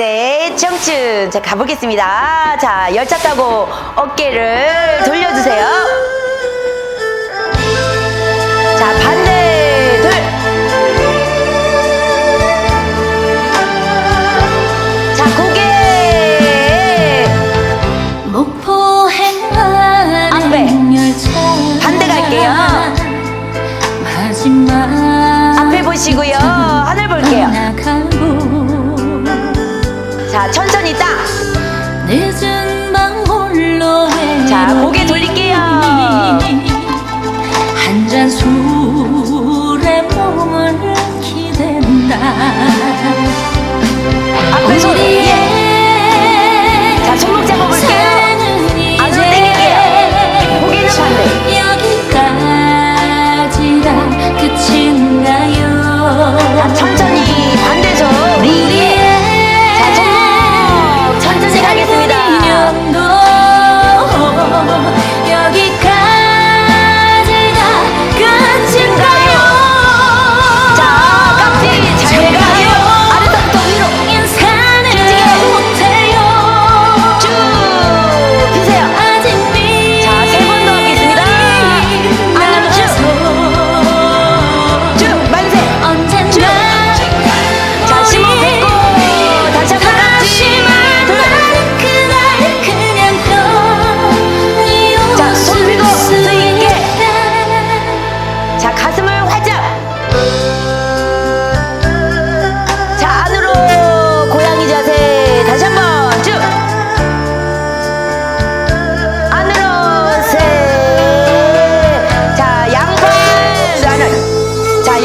제 청춘. 자, 가보겠습니다. 자, 열차 타고 어깨를 돌려주세요. 자, 반대, 둘자 고개. 목포 행 아, 네. 반대 갈게요. 마지막 앞에 보시고요. 자, 천천히 딱. 늦은 밤 홀로 자, 고개 돌릴게요. 한잔 술.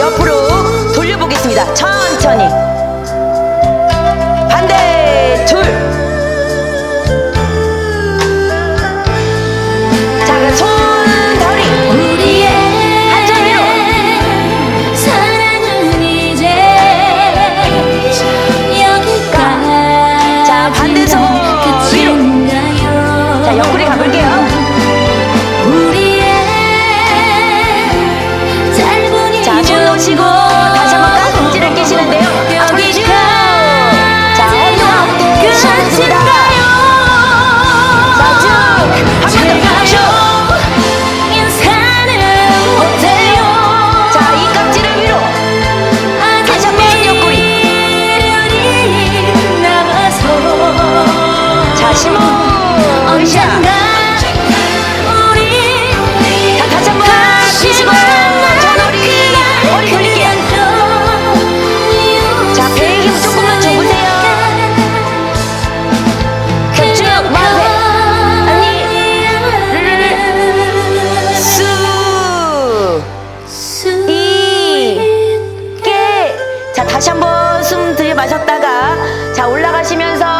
옆으로 돌려보겠습니다. 천천히. 반대, 둘. 끼시고 다시 한번 깍지를 끼시는데요. 여기가 자, 해도 시작했습니다. 자, 쭉 한번 더. 쭉. 자, 이 깍지를 위로. 다시 한번 옆구리. 자, 심호. 으쌰. 자, 다시 한번 숨 들이마셨다가 자, 올라가시면서